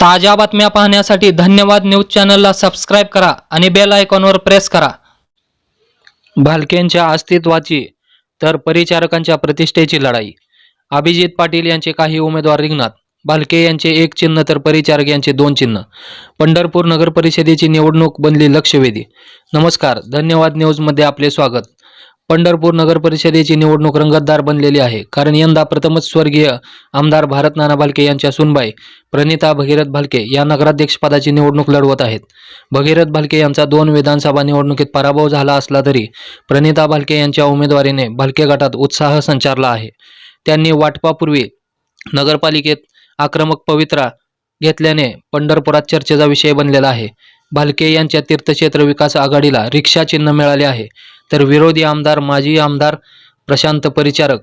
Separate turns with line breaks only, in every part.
ताज्या बातम्या पाहण्यासाठी धन्यवाद न्यूज चॅनलला सबस्क्राईब करा आणि बेल आयकॉनवर प्रेस करा. भालकेंच्या अस्तित्वाची तर परिचारकांच्या प्रतिष्ठेची लढाई. अभिजित पाटील यांचे काही उमेदवार रिंगणात. भालके यांचे एक चिन्ह तर परिचारक यांचे दोन चिन्ह. पंढरपूर नगर परिषदेची निवडणूक बनली लक्षवेधी. नमस्कार धन्यवाद न्यूजमध्ये आपले स्वागत. पंढरपूर नगर परिषदेची निवडणूक रंगतदार बनलेली आहे. कारण यंदा प्रथमच स्वर्गीय आमदार भारत नाना भालके यांच्या सुनबाई प्रणिता भगीरथ भालके या नगराध्यक्षपदाची निवडणूक लढवत आहेत. भगीरथ भालके यांचा दोन विधानसभा निवडणुकीत पराभव झाला असला तरी प्रणिता भालके यांच्या उमेदवारीने भालके गटात उत्साह संचारला आहे. त्यांनी वाटपापूर्वी नगरपालिकेत आक्रमक पवित्रा घेतल्याने पंढरपुरात चर्चेचा विषय बनलेला आहे. भालके यांच्या तीर्थक्षेत्र विकास आघाडीला रिक्षा चिन्ह मिळाले आहे. तर विरोधी आमदार माजी आमदार प्रशांत परिचारक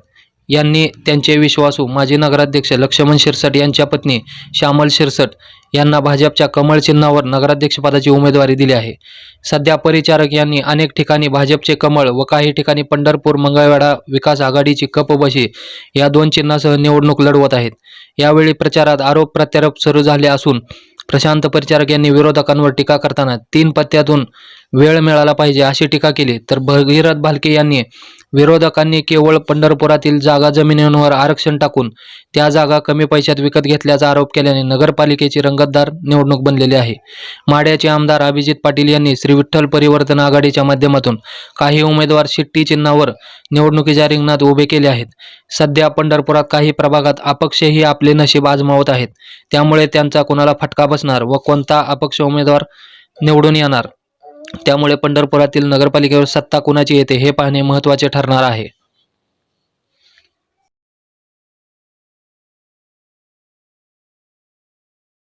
यांनी त्यांचे विश्वासू माजी नगराध्यक्ष लक्ष्मण शिरसट यांच्या पत्नी श्यामल शिरसट यांना भाजपच्या कमळ चिन्हावर नगराध्यक्षपदाची उमेदवारी दिली आहे. सध्या परिचारक यांनी अनेक ठिकाणी भाजपचे कमळ व काही ठिकाणी पंढरपूर मंगळवेढा विकास आघाडीची कपबशी या दोन चिन्हासह निवडणूक लढवत आहेत. यावेळी प्रचारात आरोप प्रत्यारोप सुरू झाले असून प्रशांत परिचारक यांनी विरोधकांवर टीका करताना तीन पत्त्यातून वेळ मिळाला पाहिजे अशी टीका केली. तर भगीरथ भालके यांनी विरोधकांनी केवळ पंढरपुरातील जागा जमिनींवर आरक्षण टाकून त्या जागा कमी पैशात विकत घेतल्याचा आरोप केल्याने नगरपालिकेची रंगतदार निवडणूक बनलेली आहे. माड्याचे आमदार अभिजित पाटील यांनी श्री विठ्ठल परिवर्तन आघाडीच्या माध्यमातून काही उमेदवार शिट्टी चिन्हावर निवडणुकीच्या रिंगणात उभे केले आहेत. सध्या पंढरपुरात काही प्रभागात अपक्षही आपले नशीब आजमावत आहेत. त्यामुळे त्यांचा कोणाला फटका बसणार व कोणता अपक्ष उमेदवार निवडून येणार? त्यामुळे पंढरपुरातील नगरपालिकेवर सत्ता कुणाची येते हे पाहणे महत्त्वाचे ठरणार आहे.